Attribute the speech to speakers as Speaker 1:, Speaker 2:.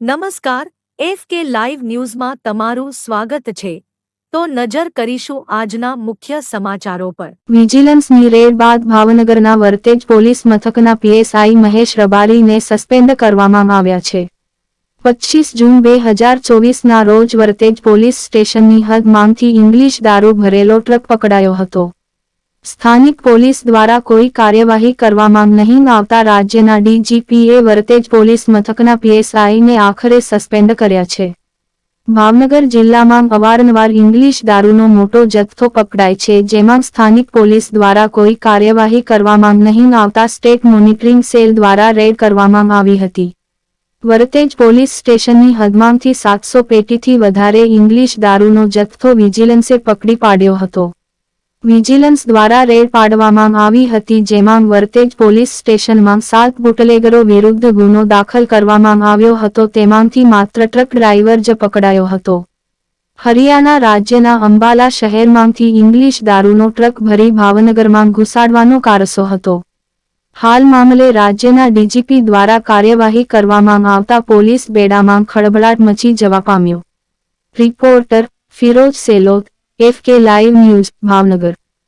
Speaker 1: નમસ્કાર, F K live ન્યૂઝમાં તમારું સ્વાગત છે. તો નજર કરીશું આજના મુખ્ય સમાચારો પર.
Speaker 2: વિજિલન્સની રેડ બાદ ભાવનગરના વર્તેજ પોલીસ મથકના પીએસઆઈ મહેશ રબારીને સસ્પેન્ડ કરવામાં આવ્યા છે. પચ્ચીસ જૂન બે હજાર ચોવીસના રોજ વર્તેજ પોલીસ સ્ટેશનની હદ માંગથી ઇંગ્લિશ દારૂ ભરેલો ટ્રક પકડાયો હતો. સ્થાનિક પોલીસ દ્વારા કોઈ કાર્યવાહી કરવામાં નહીં આવતા રાજ્યના ડીજીપીએ વરતેજ પોલીસ મથકના પીએસઆઈને આખરે સસ્પેન્ડ કર્યા છે. ભાવનગર જિલ્લામાં અવારનવાર ઇંગ્લિશ દારૂનો મોટો જથ્થો પકડાય છે, જેમાં સ્થાનિક પોલીસ દ્વારા કોઈ કાર્યવાહી કરવામાં નહીં આવતા સ્ટેટ મોનિટરિંગ સેલ દ્વારા રેડ કરવામાં આવી હતી. વરતેજ પોલીસ સ્ટેશનની હદમાંથી સાતસો પેટીથી વધારે ઇંગ્લિશ દારૂનો જથ્થો વિજિલન્સે પકડી પાડ્યો હતો. વિજિલન્સ દ્વારા રેડ પાડવામાં આવી હતી, જેમાં વર્તેજ પોલીસ સ્ટેશનમાં સાત બુટલેગરો વિરુદ્ધ ગુનો દાખલ કરવામાં આવ્યો હતો. તેમાંથી માત્ર ટ્રક ડ્રાઈવર જ પકડાયો હતો. હરિયાણા રાજ્યના અંબાલા શહેરમાંથી ઇંગ્લિશ દારૂનો ટ્રક ભરી ભાવનગરમાં ઘુસાડવાનો કારસો હતો. હાલ મામલે રાજ્યના ડીજીપી દ્વારા કાર્યવાહી કરવામાં આવતા પોલીસ બેડામાં ખળભળાટ મચી જવા પામ્યો. Reporter Firoz Selot, F K live news, Bhavnagar.